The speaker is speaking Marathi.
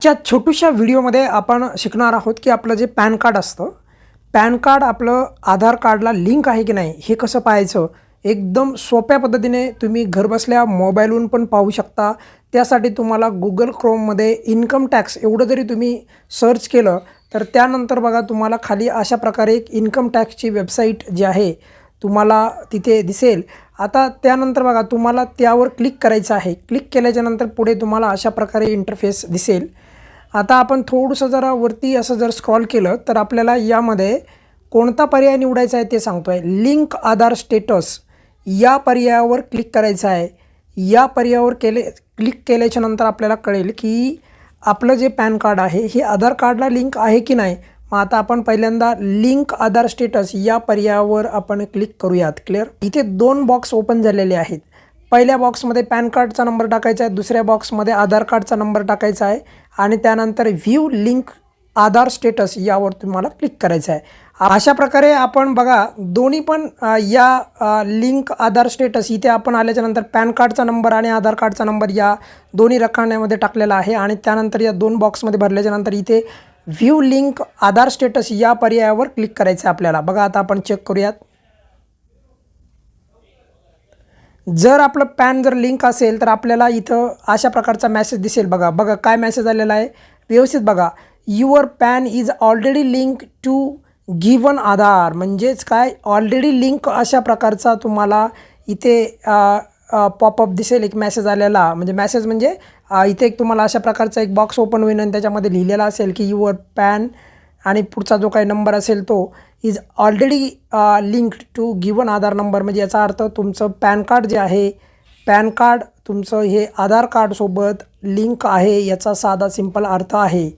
च्या छोट्याशा व्हिडिओमध्ये आपण शिकणार आहोत की आपलं जे पॅन कार्ड असतं पॅन कार्ड आपलं आधार कार्डला लिंक आहे की नाही हे कसं पाहायचं एकदम सोप्या पद्धतीने तुम्ही घरबसल्या मोबाईलवरून पण पाहू शकता. त्यासाठी तुम्हाला गुगल क्रोममध्ये इन्कम टॅक्स एवढं जरी तुम्ही सर्च केलं तर त्यानंतर बघा तुम्हाला खाली अशा प्रकारे एक इन्कम टॅक्सची वेबसाईट जी आहे तुम्हाला तिथे दिसेल. आता त्यानंतर बघा तुम्हाला त्यावर क्लिक करायचं आहे. क्लिक केल्याच्यानंतर पुढे तुम्हाला अशा प्रकारे इंटरफेस दिसेल. आता आपण थोडंसं जरा वरती असं जर स्क्रॉल केलं तर आपल्याला यामध्ये कोणता पर्याय निवडायचा आहे ते सांगतो आहे लिंक आधार स्टेटस या पर्यायावर क्लिक करायचं आहे. या पर्यायावर केले क्लिक केल्याच्यानंतर आपल्याला कळेल की आपलं जे पॅन कार्ड आहे हे आधार कार्डला लिंक आहे की नाही? मग आता आपण पहिल्यांदा लिंक आधार स्टेटस या पर्यायावर आपण क्लिक करूयात. क्लिअर इथे दोन बॉक्स ओपन झालेले आहेत. पहिल्या बॉक्समध्ये पॅन कार्डचा नंबर टाकायचा आहे दुसऱ्या बॉक्समध्ये आधार कार्डचा नंबर टाकायचा आहे आणि त्यानंतर व्ह्यू लिंक आधार स्टेटस यावर तुम्हाला क्लिक करायचं आहे. अशा प्रकारे आपण बघा दोन्ही पण या लिंक आधार स्टेटस इथे आपण आल्याच्यानंतर पॅन कार्डचा नंबर आणि आधार कार्डचा नंबर या दोन्ही रखाण्यामध्ये टाकलेला आहे आणि त्यानंतर या दोन बॉक्समध्ये भरल्याच्यानंतर इथे व्ह्यू लिंक आधार स्टेटस या पर्यायावर क्लिक करायचं आहे आपल्याला. बघा आता आपण चेक करूयात. जर आपलं पॅन जर लिंक असेल तर आपल्याला इथं अशा प्रकारचा मेसेज दिसेल बघा. बघा काय मेसेज आलेला आहे? व्यवस्थित बघा. Your PAN is already link to given Aadhaar. म्हणजेच काय? ऑलरेडी लिंक अशा प्रकारचा तुम्हाला इथे पॉपअप दिसेल एक मेसेज आलेला. म्हणजे मेसेज म्हणजे इथे एक तुम्हाला अशा प्रकारचा एक बॉक्स ओपन होईल आणि त्याच्यामध्ये लिहिलेला असेल की युअर पॅन आणि पुढचा जो काही नंबर असेल तो is already linked to given Aadhaar number. म्हणजे याचा अर्थ तुमचं पॅन कार्ड जे आहे पॅन कार्ड तुमचं हे आधार कार्डसोबत लिंक आहे याचा साधा सिंपल अर्थ आहे.